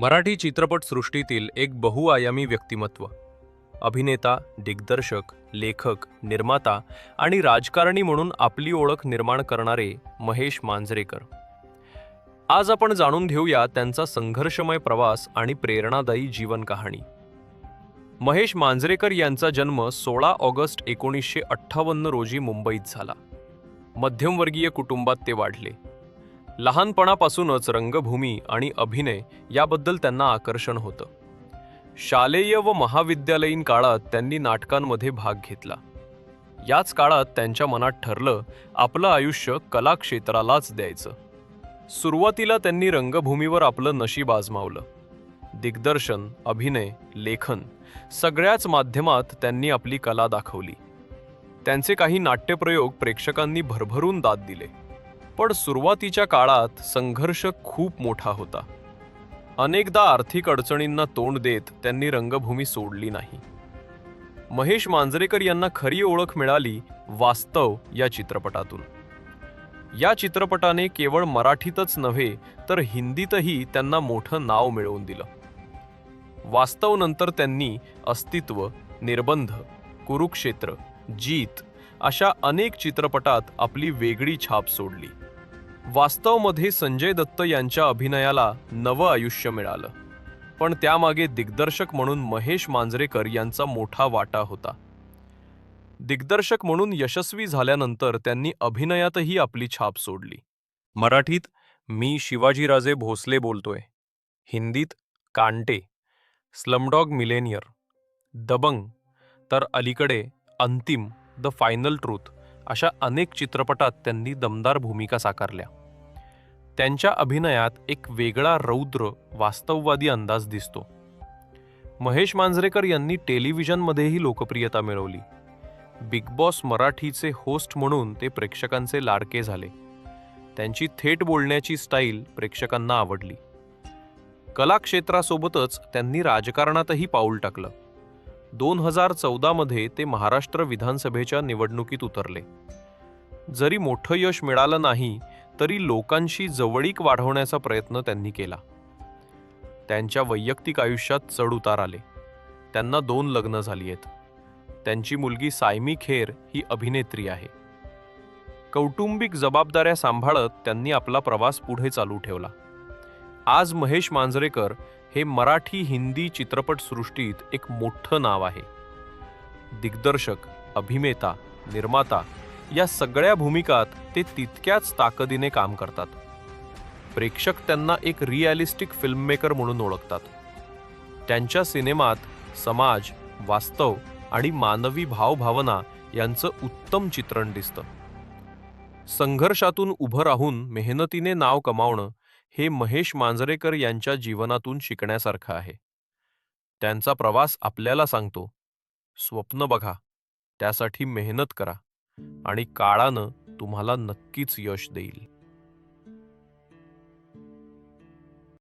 मराठी चित्रपटसृष्टीतील एक बहुआयामी व्यक्तिमत्व. अभिनेता दिग्दर्शक लेखक निर्माता आणि राजकारणी म्हणून आपली ओळख निर्माण करणारे महेश मांजरेकर. आज आपण जाणून घेऊया त्यांचा संघर्षमय प्रवास आणि प्रेरणादायी जीवन कहाणी. महेश मांजरेकर यांचा जन्म सोळा ऑगस्ट एकोणीसशे अठ्ठावन्न रोजी मुंबईत झाला. मध्यमवर्गीय कुटुंबात ते वाढले. लहानपणापासूनच रंगभूमी आणि अभिनय याबद्दल त्यांना आकर्षण होतं. शालेय व महाविद्यालयीन काळात त्यांनी नाटकांमध्ये भाग घेतला. याच काळात त्यांच्या मनात ठरलं आपलं आयुष्य कला क्षेत्रालाच द्यायचं. सुरुवातीला त्यांनी रंगभूमीवर आपलं नशीब आजमावलं. दिग्दर्शन अभिनय लेखन सगळ्याच माध्यमात त्यांनी आपली कला दाखवली. त्यांचे काही नाट्यप्रयोग प्रेक्षकांनी भरभरून दाद दिले. पण सुरुवातीच्या काळात संघर्ष खूप मोठा होता. अनेकदा आर्थिक अडचणींना तोंड देत त्यांनी रंगभूमी सोडली नाही. महेश मांजरेकर यांना खरी ओळख मिळाली वास्तव या चित्रपटातून. या चित्रपटाने केवळ मराठीतच नव्हे तर हिंदीतही त्यांना मोठं नाव मिळवून दिलं. वास्तव नंतर त्यांनी अस्तित्व निर्बंध कुरुक्षेत्र जीत अशा अनेक चित्रपटात आपली वेगळी छाप सोडली. वास्तवमध्ये संजय दत्त यांच्या अभिनयाला नवं आयुष्य मिळालं. पण त्यामागे दिग्दर्शक म्हणून महेश मांजरेकर यांचा मोठा वाटा होता. दिग्दर्शक म्हणून यशस्वी झाल्यानंतर त्यांनी अभिनयातही आपली छाप सोडली. मराठीत मी शिवाजीराजे भोसले बोलतोय. हिंदीत कांटे स्लमडॉग मिलेनियर दबंग तर अलीकडे अंतिम द फायनल ट्रूथ अशा अनेक चित्रपटात त्यांनी दमदार भूमिका साकारल्या. त्यांच्या अभिनयात एक वेगळा रौद्र वास्तववादी अंदाज दिसतो. महेश मांजरेकर यांनी टेलिव्हिजनमध्येही लोकप्रियता मिळवली. बिग बॉस मराठीचे होस्ट म्हणून ते प्रेक्षकांचे लाडके झाले. त्यांची थेट बोलण्याची स्टाईल प्रेक्षकांना आवडली. कलाक्षेत्रासोबतच त्यांनी राजकारणातही पाऊल टाकलं. दोन हजार चौदामध्ये ते महाराष्ट्र विधानसभेच्या निवडणुकीत उतरले. जरी मोठं यश मिळालं नाही तरी लोकांशी जवळीक वाढवण्याचा प्रयत्न त्यांनी केला. त्यांच्या वैयक्तिक आयुष्यात चढउतार आले. त्यांना दोन लग्न झाली आहेत. त्यांची मुलगी सायमी खेर ही अभिनेत्री आहे. कौटुंबिक जबाबदाऱ्या सांभाळत त्यांनी आपला प्रवास पुढे चालू ठेवला. आज महेश मांजरेकर हे मराठी हिंदी चित्रपटसृष्टीत एक मोठं नाव आहे. दिग्दर्शक अभिनेता निर्माता या सगळ्या भूमिकात ते तितक्याच ताकदीने काम करतात. प्रेक्षक त्यांना एक रिअलिस्टिक फिल्ममेकर म्हणून ओळखतात. त्यांच्या सिनेमात समाज वास्तव आणि मानवी भावभावना यांचं उत्तम चित्रण दिसतं. संघर्षातून उभं राहून मेहनतीने नाव कमावणं हे महेश मांजरेकर यांच्या जीवनातून शिकण्यासारखं आहे. त्यांचा प्रवास आपल्याला सांगतो स्वप्न बघा त्यासाठी मेहनत करा आणि काळानं तुम्हाला नक्कीच यश देईल.